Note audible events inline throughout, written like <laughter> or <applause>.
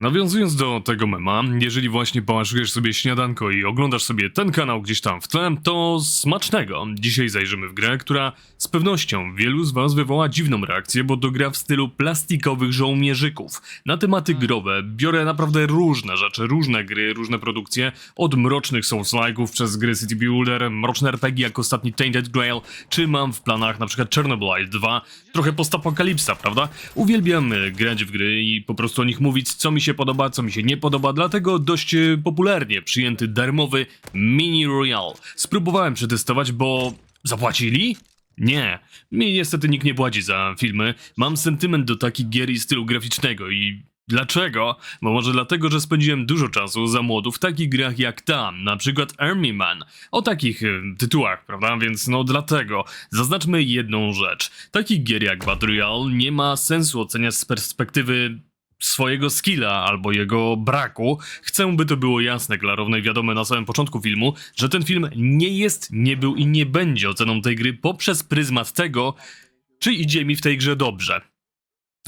Nawiązując do tego mema, jeżeli właśnie pałaszujesz sobie śniadanko i oglądasz sobie ten kanał gdzieś tam w tle, to smacznego. Dzisiaj zajrzymy w grę, która z pewnością wielu z was wywoła dziwną reakcję, bo to gra w stylu plastikowych żołnierzyków. Na tematy growe biorę naprawdę różne rzeczy, różne gry, różne produkcje, od mrocznych Souls-like'ów przez gry City Builder, mroczne RPG jak ostatni Tainted Grail, czy mam w planach na przykład Chernobylite 2, trochę postapokalipsa, prawda? Uwielbiam e, grać w gry i po prostu o nich mówić, co mi się podoba, co mi się nie podoba, dlatego dość e, popularnie przyjęty darmowy Mini Royale. Spróbowałem przetestować, bo zapłacili? Nie, mi niestety nikt nie płaci za filmy. Mam sentyment do takich gier i stylu graficznego i Dlaczego? Bo może dlatego, że spędziłem dużo czasu za młodu w takich grach jak ta, na przykład Army Man. O takich y, tytułach, prawda? Więc no dlatego. Zaznaczmy jedną rzecz. Takich gier jak Battle Royale nie ma sensu oceniać z perspektywy swojego skilla albo jego braku. Chcę, by to było jasne, klarowne i wiadome na samym początku filmu, że ten film nie jest, nie był i nie będzie oceną tej gry poprzez pryzmat tego, czy idzie mi w tej grze dobrze.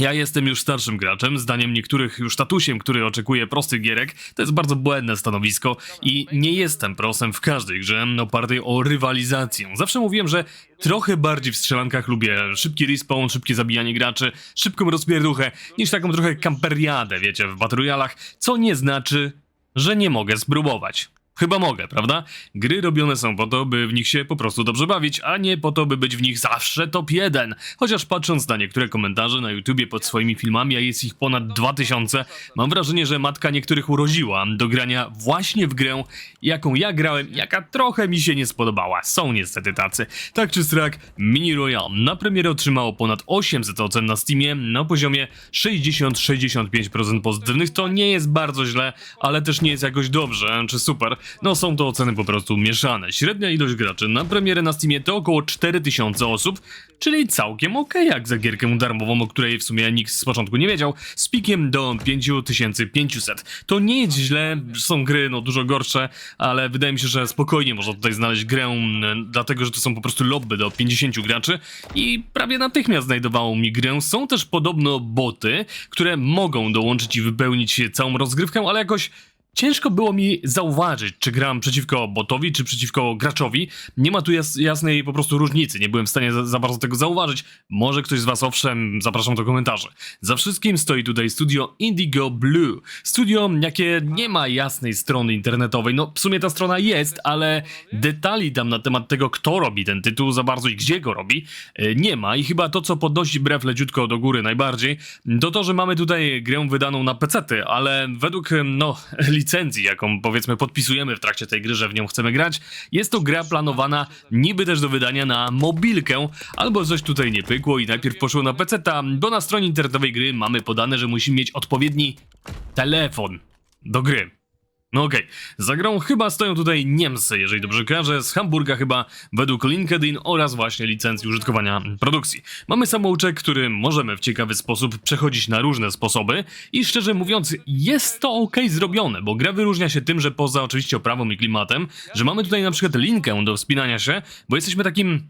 Ja jestem już starszym graczem, zdaniem niektórych już tatusiem, który oczekuje prostych gierek. To jest bardzo błędne stanowisko i nie jestem prosem w każdej grze opartej o rywalizację. Zawsze mówiłem, że trochę bardziej w strzelankach lubię szybki respawn, szybkie zabijanie graczy, szybką rozpierduchę, niż taką trochę kamperiadę, wiecie, w Battle co nie znaczy, że nie mogę spróbować. Chyba mogę, prawda? Gry robione są po to, by w nich się po prostu dobrze bawić, a nie po to, by być w nich zawsze top 1. Chociaż patrząc na niektóre komentarze na YouTubie pod swoimi filmami, a jest ich ponad 2000, mam wrażenie, że matka niektórych urodziła do grania właśnie w grę, jaką ja grałem, jaka trochę mi się nie spodobała. Są niestety tacy. Tak czy strak, Mini Royale na premierę otrzymało ponad 800 ocen na Steamie na poziomie 60-65% pozytywnych. To nie jest bardzo źle, ale też nie jest jakoś dobrze czy super. No są to oceny po prostu mieszane. Średnia ilość graczy na premierę na Steamie to około 4000 osób, czyli całkiem okej jak za gierkę darmową, o której w sumie nikt z początku nie wiedział, z pikiem do 5500. To nie jest źle, są gry no dużo gorsze, ale wydaje mi się, że spokojnie można tutaj znaleźć grę, m, dlatego że to są po prostu lobby do 50 graczy i prawie natychmiast znajdowało mi grę. Są też podobno boty, które mogą dołączyć i wypełnić całą rozgrywkę, ale jakoś Ciężko było mi zauważyć, czy gram przeciwko botowi, czy przeciwko graczowi. Nie ma tu jas jasnej po prostu różnicy, nie byłem w stanie za, za bardzo tego zauważyć. Może ktoś z was owszem, zapraszam do komentarzy. Za wszystkim stoi tutaj studio Indigo Blue. Studio, jakie nie ma jasnej strony internetowej. No, w sumie ta strona jest, ale detali tam na temat tego, kto robi ten tytuł za bardzo i gdzie go robi, e, nie ma. I chyba to, co podnosi brew leciutko do góry najbardziej, to to, że mamy tutaj grę wydaną na pecety, ale według, no, <laughs> licencji, jaką powiedzmy podpisujemy w trakcie tej gry, że w nią chcemy grać, jest to gra planowana niby też do wydania na mobilkę, albo coś tutaj nie pykło i najpierw poszło na peceta, bo na stronie internetowej gry mamy podane, że musimy mieć odpowiedni telefon do gry. No okej, za grą chyba stoją tutaj Niemcy, jeżeli dobrze kojarzę, z Hamburga chyba według LinkedIn oraz właśnie licencji użytkowania produkcji. Mamy samouczek, który możemy w ciekawy sposób przechodzić na różne sposoby i szczerze mówiąc jest to ok zrobione, bo gra wyróżnia się tym, że poza oczywiście oprawą i klimatem, że mamy tutaj na przykład linkę do wspinania się, bo jesteśmy takim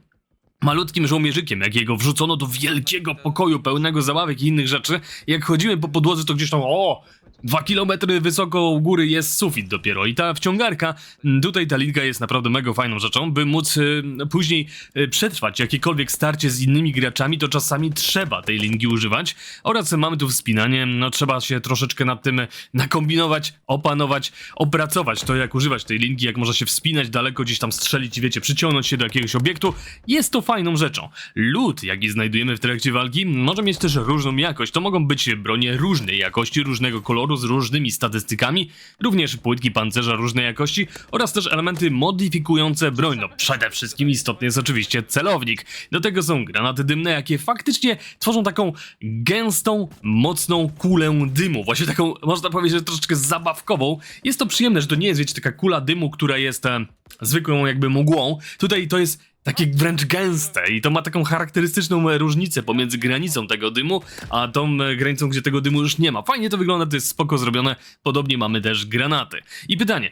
malutkim żołnierzykiem, jakiego wrzucono do wielkiego pokoju pełnego zabawek i innych rzeczy. Jak chodzimy po podłodze, to gdzieś tam, o, dwa kilometry wysoko u góry jest sufit dopiero. I ta wciągarka, m, tutaj ta linka jest naprawdę mega fajną rzeczą, by móc y, później y, przetrwać jakiekolwiek starcie z innymi graczami, to czasami trzeba tej linki używać. Oraz mamy tu wspinanie, no trzeba się troszeczkę nad tym nakombinować, opanować, opracować to, jak używać tej linki, jak można się wspinać daleko, gdzieś tam strzelić, wiecie, przyciągnąć się do jakiegoś obiektu. Jest to fajną rzeczą. Lód, jaki znajdujemy w trakcie walki, może mieć też różną jakość. To mogą być bronie różnej jakości, różnego koloru, z różnymi statystykami, również płytki pancerza różnej jakości oraz też elementy modyfikujące broń. No przede wszystkim istotny jest oczywiście celownik. Do tego są granaty dymne, jakie faktycznie tworzą taką gęstą, mocną kulę dymu. Właśnie taką, można powiedzieć, troszeczkę zabawkową. Jest to przyjemne, że to nie jest, wiecie, taka kula dymu, która jest e, zwykłą jakby mgłą. Tutaj to jest takie wręcz gęste i to ma taką charakterystyczną e, różnicę pomiędzy granicą tego dymu, a tą e, granicą, gdzie tego dymu już nie ma. Fajnie to wygląda, to jest spoko zrobione. Podobnie mamy też granaty. I pytanie,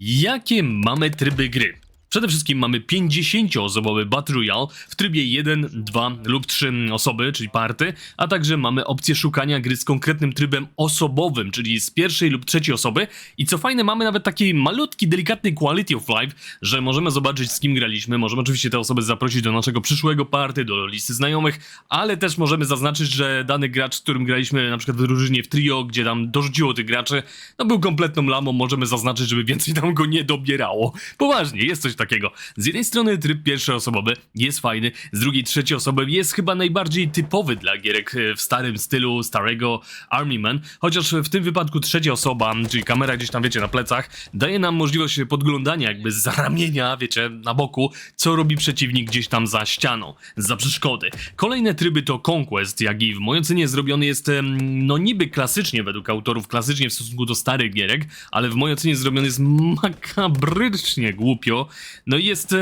jakie mamy tryby gry? Przede wszystkim mamy 50-osobowy Battle Royale w trybie 1, 2 lub 3 osoby, czyli party, a także mamy opcję szukania gry z konkretnym trybem osobowym, czyli z pierwszej lub trzeciej osoby i co fajne, mamy nawet taki malutki, delikatny quality of life, że możemy zobaczyć z kim graliśmy, możemy oczywiście te osoby zaprosić do naszego przyszłego party, do listy znajomych, ale też możemy zaznaczyć, że dany gracz, z którym graliśmy na przykład w drużynie w trio, gdzie tam dorzuciło tych graczy, no był kompletną lamą, możemy zaznaczyć, żeby więcej tam go nie dobierało. Poważnie, jest coś takiego. Z jednej strony tryb pierwszoosobowy jest fajny, z drugiej trzeciej osoby jest chyba najbardziej typowy dla gierek e, w starym stylu starego Army Man, chociaż w tym wypadku trzecia osoba, czyli kamera gdzieś tam wiecie na plecach, daje nam możliwość podglądania jakby z ramienia, wiecie, na boku, co robi przeciwnik gdzieś tam za ścianą, za przeszkody. Kolejne tryby to Conquest, jak i w mojej ocenie zrobiony jest no niby klasycznie według autorów, klasycznie w stosunku do starych gierek, ale w mojej ocenie zrobiony jest makabrycznie głupio, no jest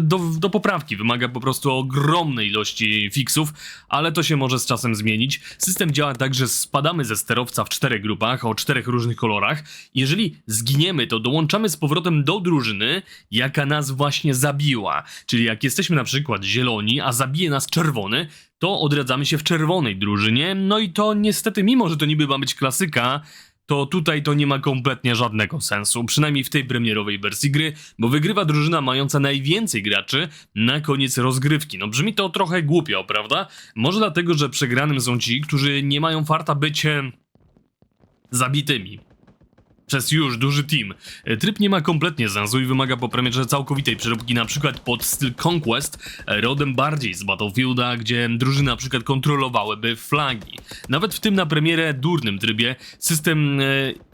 do, do poprawki, wymaga po prostu ogromnej ilości fixów, ale to się może z czasem zmienić. System działa tak, że spadamy ze sterowca w czterech grupach o czterech różnych kolorach. Jeżeli zginiemy, to dołączamy z powrotem do drużyny, jaka nas właśnie zabiła. Czyli jak jesteśmy na przykład zieloni, a zabije nas czerwony, to odradzamy się w czerwonej drużynie. No i to niestety, mimo że to niby ma być klasyka, to tutaj to nie ma kompletnie żadnego sensu, przynajmniej w tej premierowej wersji gry, bo wygrywa drużyna mająca najwięcej graczy na koniec rozgrywki. No brzmi to trochę głupio, prawda? Może dlatego, że przegranym są ci, którzy nie mają farta być zabitymi przez już duży team. E, Tryb nie ma kompletnie sensu i wymaga po premierze całkowitej przeróbki, na przykład pod styl Conquest, e, rodem bardziej z Battlefielda, gdzie drużyny na przykład kontrolowałyby flagi. Nawet w tym na premierę durnym trybie system e,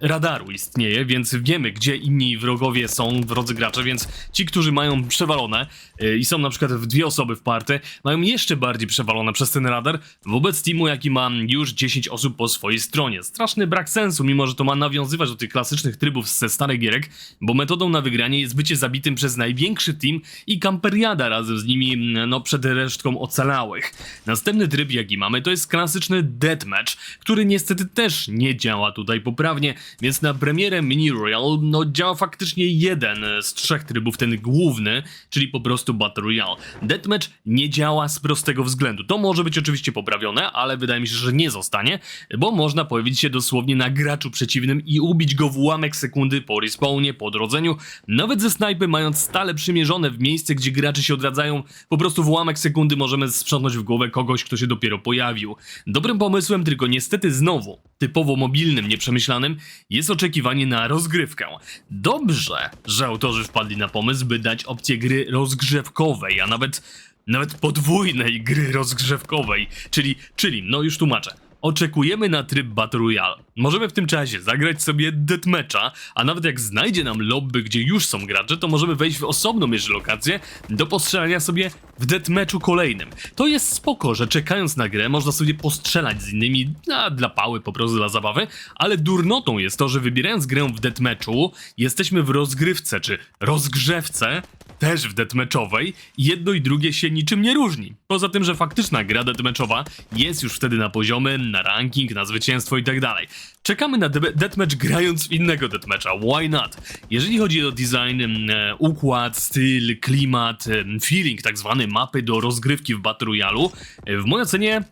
radaru istnieje, więc wiemy, gdzie inni wrogowie są, wrodzy gracze, więc ci, którzy mają przewalone e, i są na przykład w dwie osoby w party, mają jeszcze bardziej przewalone przez ten radar wobec teamu, jaki ma już 10 osób po swojej stronie. Straszny brak sensu, mimo że to ma nawiązywać do tych klasycznych trybów ze starych gierek, bo metodą na wygranie jest bycie zabitym przez największy team i kamperiada razem z nimi, no przed resztką ocalałych. Następny tryb, jaki mamy, to jest klasyczny deathmatch, który niestety też nie działa tutaj poprawnie, więc na premierę Mini Royale, no działa faktycznie jeden z trzech trybów, ten główny, czyli po prostu Battle Royale. Deathmatch nie działa z prostego względu. To może być oczywiście poprawione, ale wydaje mi się, że nie zostanie, bo można pojawić się dosłownie na graczu przeciwnym i ubić go w ułamek sekundy po respawnie, po odrodzeniu, nawet ze snajpy mając stale przymierzone w miejsce, gdzie gracze się odradzają, po prostu w ułamek sekundy możemy sprzątnąć w głowę kogoś, kto się dopiero pojawił. Dobrym pomysłem, tylko niestety znowu, typowo mobilnym, nieprzemyślanym, jest oczekiwanie na rozgrywkę. Dobrze, że autorzy wpadli na pomysł, by dać opcję gry rozgrzewkowej, a nawet nawet podwójnej gry rozgrzewkowej, czyli, czyli, no już tłumaczę. Oczekujemy na tryb Battle Royale. Możemy w tym czasie zagrać sobie deathmatcha, a nawet jak znajdzie nam lobby, gdzie już są gracze, to możemy wejść w osobną jeszcze lokację do postrzelania sobie w deathmatchu kolejnym. To jest spoko, że czekając na grę można sobie postrzelać z innymi a, dla pały, po prostu dla zabawy, ale durnotą jest to, że wybierając grę w deathmatchu, jesteśmy w rozgrywce czy rozgrzewce, też w deathmatchowej, jedno i drugie się niczym nie różni. Poza tym, że faktyczna gra deathmatchowa jest już wtedy na poziomy, na ranking, na zwycięstwo i tak dalej. Czekamy na de- deathmatch grając w innego deathmatcha, why not? Jeżeli chodzi o design, e, układ, styl, klimat, feeling tak zwany mapy do rozgrywki w Battle Royale'u, e, w mojej ocenie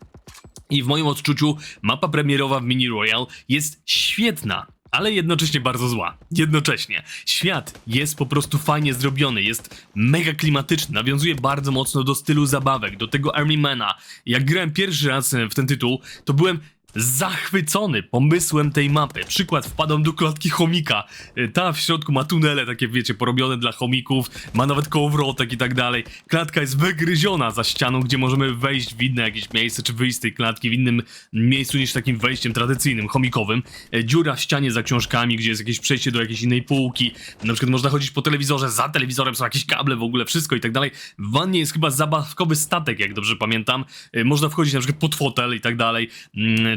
i w moim odczuciu mapa premierowa w Mini Royale jest świetna. Ale jednocześnie bardzo zła. Jednocześnie. Świat jest po prostu fajnie zrobiony, jest mega klimatyczny, nawiązuje bardzo mocno do stylu zabawek, do tego Armymana. Jak grałem pierwszy raz e, w ten tytuł, to byłem zachwycony pomysłem tej mapy. Przykład, wpadam do klatki chomika. E, Ta w środku ma tunele takie, wiecie, porobione dla chomików, ma nawet kołowrotek i tak dalej. Klatka jest wygryziona za ścianą, gdzie możemy wejść w inne jakieś miejsce, czy wyjść z tej klatki w innym miejscu niż takim wejściem tradycyjnym, chomikowym. E, Dziura w ścianie za książkami, gdzie jest jakieś przejście do jakiejś innej półki. Na przykład można chodzić po telewizorze, za telewizorem są jakieś kable w ogóle, wszystko i tak dalej. W wannie jest chyba zabawkowy statek, jak dobrze pamiętam. E, Można wchodzić na przykład pod fotel i tak dalej.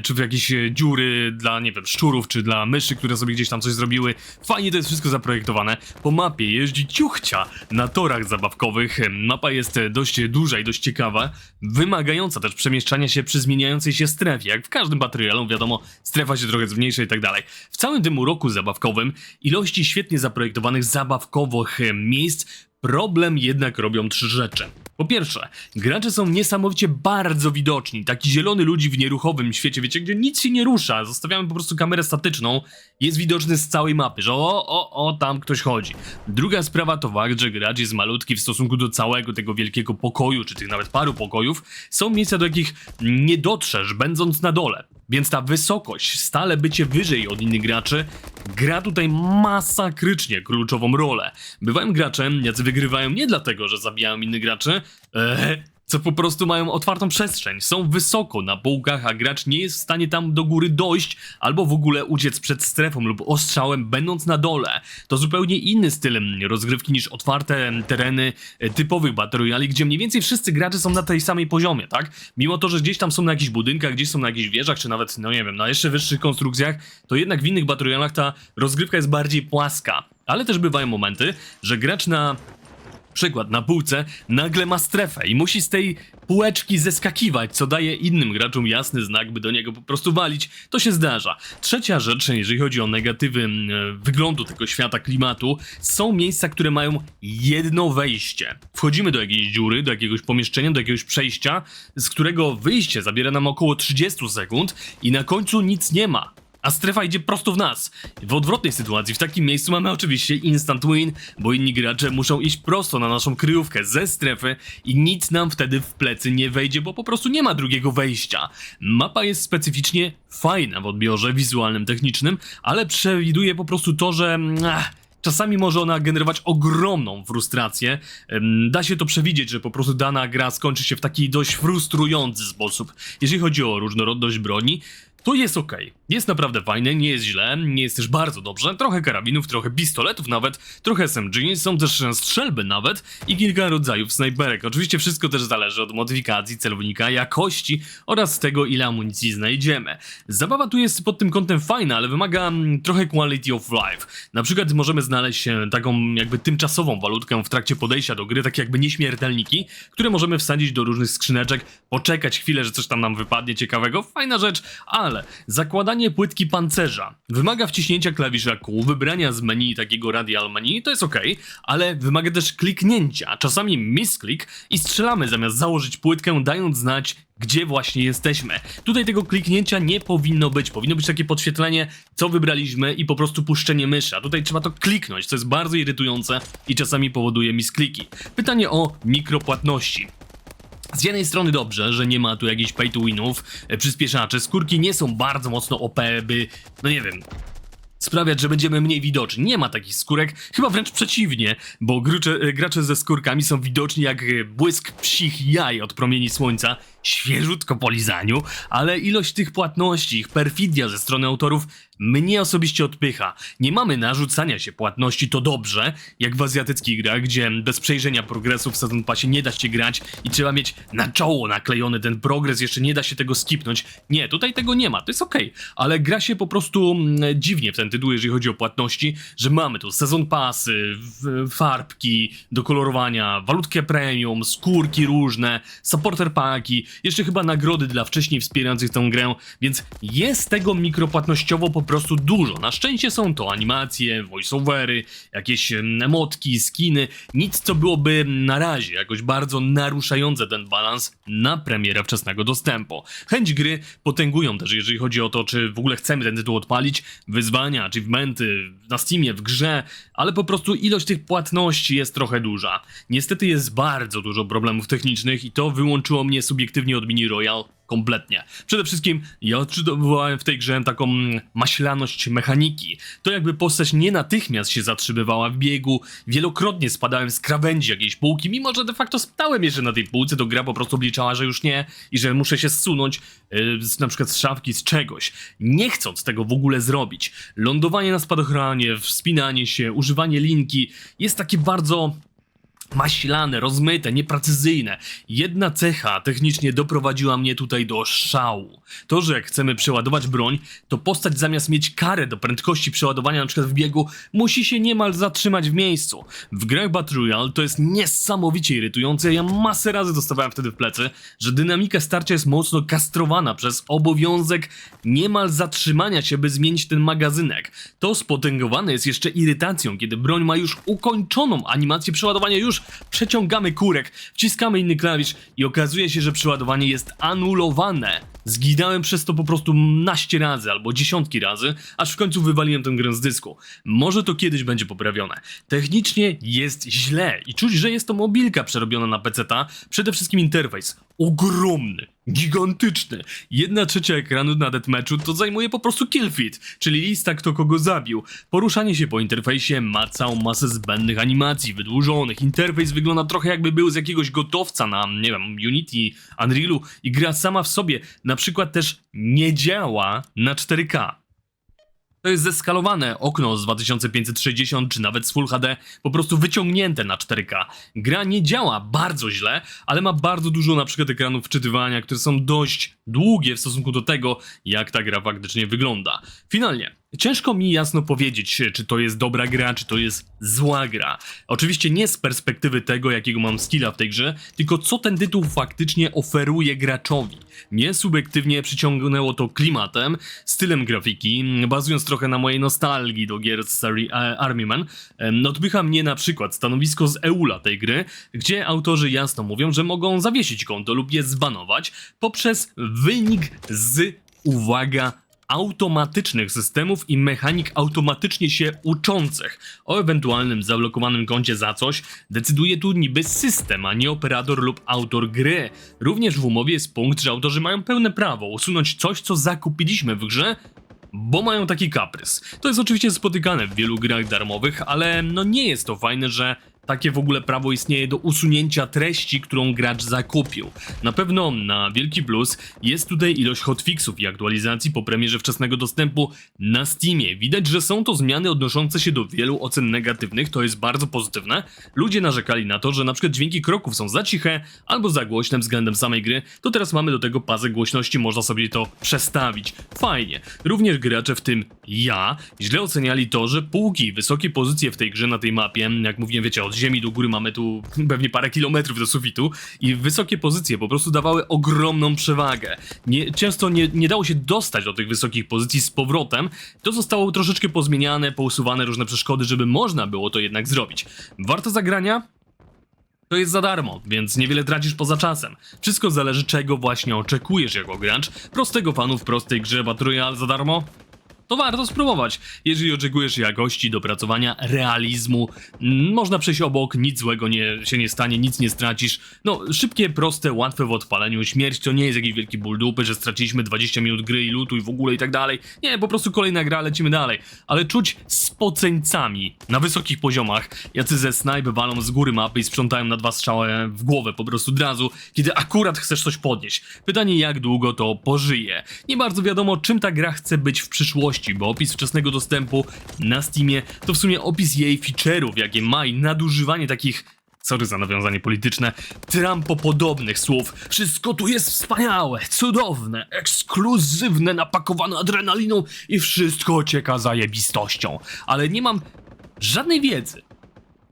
Czy w jakieś e, dziury dla, nie wiem, szczurów, czy dla myszy, które sobie gdzieś tam coś zrobiły. Fajnie to jest wszystko zaprojektowane. Po mapie jeździ ciuchcia na torach zabawkowych. Mapa jest e, dość duża i dość ciekawa, wymagająca też przemieszczania się przy zmieniającej się strefie. Jak w każdym Battle wiadomo, strefa się trochę zmniejsza i tak dalej. W całym tym uroku zabawkowym ilości świetnie zaprojektowanych zabawkowych miejsc Problem jednak robią trzy rzeczy. Po pierwsze, gracze są niesamowicie bardzo widoczni. Taki zielony ludzi w nieruchowym świecie, wiecie, gdzie nic się nie rusza. Zostawiamy po prostu kamerę statyczną. Jest widoczny z całej mapy, że o, o, o, tam ktoś chodzi. Druga sprawa to fakt, że gracz jest malutki w stosunku do całego tego wielkiego pokoju, czy tych nawet paru pokojów. Są miejsca, do jakich nie dotrzesz, będąc na dole. Więc ta wysokość, stale bycie wyżej od innych graczy, gra tutaj masakrycznie kluczową rolę. Bywają gracze, jacy wygrywają nie dlatego, że zabijają innych graczy, eee, co po prostu mają otwartą przestrzeń, są wysoko na półkach, a gracz nie jest w stanie tam do góry dojść, albo w ogóle uciec przed strefą lub ostrzałem, będąc na dole. To zupełnie inny styl rozgrywki niż otwarte tereny e, typowych Battle Royale, gdzie mniej więcej wszyscy gracze są na tej samej poziomie, tak? Mimo to, że gdzieś tam są na jakichś budynkach, gdzieś są na jakichś wieżach, czy nawet, no nie wiem, na jeszcze wyższych konstrukcjach, to jednak w innych Battle ta rozgrywka jest bardziej płaska. Ale też bywają momenty, że gracz na przykład na półce nagle ma strefę i musi z tej półeczki zeskakiwać, co daje innym graczom jasny znak, by do niego po prostu walić. To się zdarza. Trzecia rzecz, jeżeli chodzi o negatywy mm, wyglądu tego świata, klimatu, są miejsca, które mają jedno wejście. Wchodzimy do jakiejś dziury, do jakiegoś pomieszczenia, do jakiegoś przejścia, z którego wyjście zabiera nam około 30 sekund i na końcu nic nie ma a strefa idzie prosto w nas. W odwrotnej sytuacji, w takim miejscu mamy oczywiście instant win, bo inni gracze muszą iść prosto na naszą kryjówkę ze strefy i nic nam wtedy w plecy nie wejdzie, bo po prostu nie ma drugiego wejścia. Mapa jest specyficznie fajna w odbiorze wizualnym, technicznym, ale przewiduje po prostu to, że... Ach, Czasami może ona generować ogromną frustrację. Da się to przewidzieć, że po prostu dana gra skończy się w taki dość frustrujący sposób. Jeżeli chodzi o różnorodność broni, to jest ok. Jest naprawdę fajne, nie jest źle, nie jest też bardzo dobrze. Trochę karabinów, trochę pistoletów nawet, trochę SMG, są też strzelby nawet i kilka rodzajów snajperek. Oczywiście wszystko też zależy od modyfikacji celownika, jakości oraz tego ile amunicji znajdziemy. Zabawa tu jest pod tym kątem fajna, ale wymaga mm, trochę quality of life. Na przykład możemy znaleźć e, taką jakby tymczasową walutkę w trakcie podejścia do gry, takie jakby nieśmiertelniki, które możemy wsadzić do różnych skrzyneczek, poczekać chwilę, że coś tam nam wypadnie ciekawego. Fajna rzecz, ale zakładanie płytki pancerza wymaga wciśnięcia klawisza Q, wybrania z menu takiego radial menu, to jest ok, ale wymaga też kliknięcia, czasami misklik i strzelamy zamiast założyć płytkę, dając znać, gdzie właśnie jesteśmy. Tutaj tego kliknięcia nie powinno być. Powinno być takie podświetlenie, co wybraliśmy i po prostu puszczenie myszy. A tutaj trzeba to kliknąć, co jest bardzo irytujące i czasami powoduje miskliki. Pytanie o mikropłatności. Z jednej strony dobrze, że nie ma tu jakichś pay to winów, e, przyspieszaczy, skórki nie są bardzo mocno OP, by, no nie wiem, sprawiać, że będziemy mniej widoczni. Nie ma takich skórek, chyba wręcz przeciwnie, bo grucze, e, gracze ze skórkami są widoczni jak e, błysk psich jaj od promieni słońca, świeżutko po lizaniu, ale ilość tych płatności, ich perfidia ze strony autorów mnie osobiście odpycha. Nie mamy narzucania się płatności, to dobrze, jak w azjatyckich grach, gdzie bez przejrzenia progresu w Season Passie nie da się grać i trzeba mieć na czoło naklejony ten progres, jeszcze nie da się tego skipnąć. Nie, tutaj tego nie ma, to jest okej, ale gra się po prostu mm, dziwnie w ten tytuł, jeżeli chodzi o płatności, że mamy tu Sezon Passy, w- farbki do kolorowania, walutkę premium, skórki różne, supporter paki, jeszcze chyba nagrody dla wcześniej wspierających tę grę, więc jest tego mikropłatnościowo po prostu dużo. Na szczęście są to animacje, voiceovery, jakieś em, emotki, skiny, nic co byłoby na razie jakoś bardzo naruszające ten balans na premierę wczesnego dostępu. Chęć gry potęgują też, jeżeli chodzi o to, czy w ogóle chcemy ten tytuł odpalić, wyzwania, achievementy na Steamie, w grze, ale po prostu ilość tych płatności jest trochę duża. Niestety jest bardzo dużo problemów technicznych i to wyłączyło mnie subiektywnie od Mini Royal kompletnie. Przede wszystkim ja odczutowałem w tej grze taką mm, maślaność mechaniki. To jakby postać nie natychmiast się zatrzymywała w biegu, wielokrotnie spadałem z krawędzi jakiejś półki, mimo że de facto stałem jeszcze na tej półce, to gra po prostu obliczała, że już nie i że muszę się zsunąć yy, na przykład z szafki, z czegoś, nie chcąc tego w ogóle zrobić. Lądowanie na spadochronie, wspinanie się, używanie linki jest takie bardzo maślane, rozmyte, nieprecyzyjne. Jedna cecha technicznie doprowadziła mnie tutaj do szału. To, że jak chcemy przeładować broń, to postać zamiast mieć karę do prędkości przeładowania przykład w biegu, musi się niemal zatrzymać w miejscu. W grach Battle Royale to jest niesamowicie irytujące, ja masę razy dostawałem wtedy w plecy, że dynamika starcia jest mocno kastrowana przez obowiązek niemal zatrzymania się, by zmienić ten magazynek. To spotęgowane jest jeszcze irytacją, kiedy broń ma już ukończoną animację przeładowania, już przeciągamy kurek, wciskamy inny klawisz i okazuje się, że przeładowanie jest anulowane. Zginąłem przez to po prostu naście razy albo dziesiątki razy, aż w końcu wywaliłem tę grę z dysku. Może to kiedyś będzie poprawione. Technicznie jest źle i czuć, że jest to mobilka przerobiona na PC-ta. Przede wszystkim interfejs. Ogromny, gigantyczny. Jedna trzecia ekranu na deathmatchu to zajmuje po prostu kill feed, czyli lista kto kogo zabił. Poruszanie się po interfejsie ma całą masę zbędnych animacji, wydłużonych. Interfejs wygląda trochę jakby był z jakiegoś gotowca na, nie wiem, Unity, Unrealu i gra sama w sobie na przykład też nie działa na 4K. To jest zeskalowane okno z 2560 czy nawet z Full HD, po prostu wyciągnięte na 4K. Gra nie działa bardzo źle, ale ma bardzo dużo na przykład ekranów wczytywania, które są dość długie w stosunku do tego, jak ta gra faktycznie wygląda. Finalnie, ciężko mi jasno powiedzieć, czy to jest dobra gra, czy to jest zła gra. Oczywiście nie z perspektywy tego, jakiego mam skilla w tej grze, tylko co ten tytuł faktycznie oferuje graczowi. Mnie subiektywnie przyciągnęło to klimatem, stylem grafiki, bazując trochę na mojej nostalgii do gier serii e, Army Man. Odpycha mnie na przykład stanowisko z EULA tej gry, gdzie autorzy jasno mówią, że mogą zawiesić konto lub je zbanować poprzez wynik z, uwaga, automatycznych systemów i mechanik automatycznie się uczących. O ewentualnym zablokowanym koncie za coś decyduje tu niby system, a nie operator lub autor gry. Również w umowie jest punkt, że autorzy mają pełne prawo usunąć coś, co zakupiliśmy w grze, bo mają taki kaprys. To jest oczywiście spotykane w wielu grach darmowych, ale no nie jest to fajne, że takie w ogóle prawo istnieje do usunięcia treści, którą gracz zakupił. Na pewno na wielki plus jest tutaj ilość hotfixów i aktualizacji po premierze wczesnego dostępu na Steamie. Widać, że są to zmiany odnoszące się do wielu ocen negatywnych, to jest bardzo pozytywne. Ludzie narzekali na to, że na przykład dźwięki kroków są za ciche albo za głośne względem samej gry, to teraz mamy do tego pasek głośności, można sobie to przestawić. Fajnie. Również gracze, w tym ja, źle oceniali to, że półki, wysokie pozycje w tej grze na tej mapie, jak mówiłem, wiecie, od ziemi do góry mamy tu <laughs> pewnie parę kilometrów do sufitu i wysokie pozycje po prostu dawały ogromną przewagę. Nie, często nie, nie dało się dostać do tych wysokich pozycji z powrotem, to zostało troszeczkę pozmieniane, pousuwane różne przeszkody, żeby można było to jednak zrobić. Warto zagrania? To jest za darmo, więc niewiele tracisz poza czasem. Wszystko zależy czego właśnie oczekujesz jako gracz. Prostego fanu w prostej grze Battle za darmo? To warto spróbować. Jeżeli oczekujesz jakości, dopracowania, realizmu, mm, można przejść obok, nic złego nie, się nie stanie, nic nie stracisz. No, szybkie, proste, łatwe w odpaleniu. Śmierć to nie jest jakiś wielki ból dupy, że straciliśmy 20 minut gry i lutu i w ogóle i tak dalej. Nie, po prostu kolejna gra, lecimy dalej. Ale czuć spoceńcami na wysokich poziomach, jacy ze snipe walą z góry mapy i sprzątają na dwa strzały w głowę po prostu od razu, kiedy akurat chcesz coś podnieść. Pytanie, jak długo to pożyje. Nie bardzo wiadomo, czym ta gra chce być w przyszłości, bo opis wczesnego dostępu na Steamie to w sumie opis jej feature'ów, jakie ma i nadużywanie takich sorry za nawiązanie polityczne, trampopodobnych słów. Wszystko tu jest wspaniałe, cudowne, ekskluzywne, napakowane adrenaliną i wszystko ocieka zajebistością. Ale nie mam żadnej wiedzy.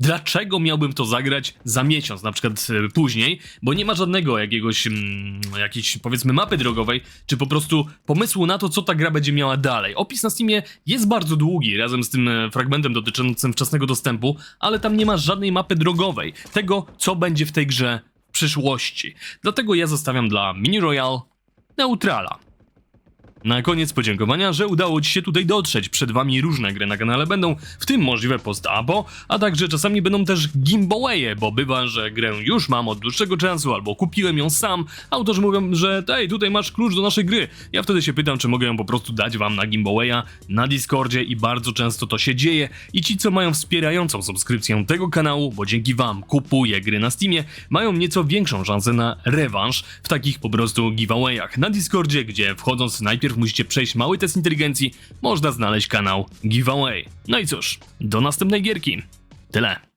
Dlaczego miałbym to zagrać za miesiąc, na przykład e, później, bo nie ma żadnego jakiegoś, mm, jakiejś powiedzmy mapy drogowej, czy po prostu pomysłu na to, co ta gra będzie miała dalej. Opis na Steamie jest bardzo długi, razem z tym e, fragmentem dotyczącym wczesnego dostępu, ale tam nie ma żadnej mapy drogowej, tego, co będzie w tej grze w przyszłości. Dlatego ja zostawiam dla Mini Royale neutrala. Na koniec podziękowania, że udało Ci się tutaj dotrzeć. Przed Wami różne gry na kanale będą, w tym możliwe post-abo, a także czasami będą też gimbawaye, bo bywa, że grę już mam od dłuższego czasu, albo kupiłem ją sam. Autorzy mówią, że tej, tutaj masz klucz do naszej gry. Ja wtedy się pytam, czy mogę ją po prostu dać Wam na gimbawaya, na Discordzie i bardzo często to się dzieje. I ci, co mają wspierającą subskrypcję tego kanału, bo dzięki Wam kupuję gry na Steamie, mają nieco większą szansę na rewanż w takich po prostu giveawayach. Na Discordzie, gdzie wchodząc najpierw musicie przejść mały test inteligencji, można znaleźć kanał giveaway. No i cóż, do następnej gierki. Tyle.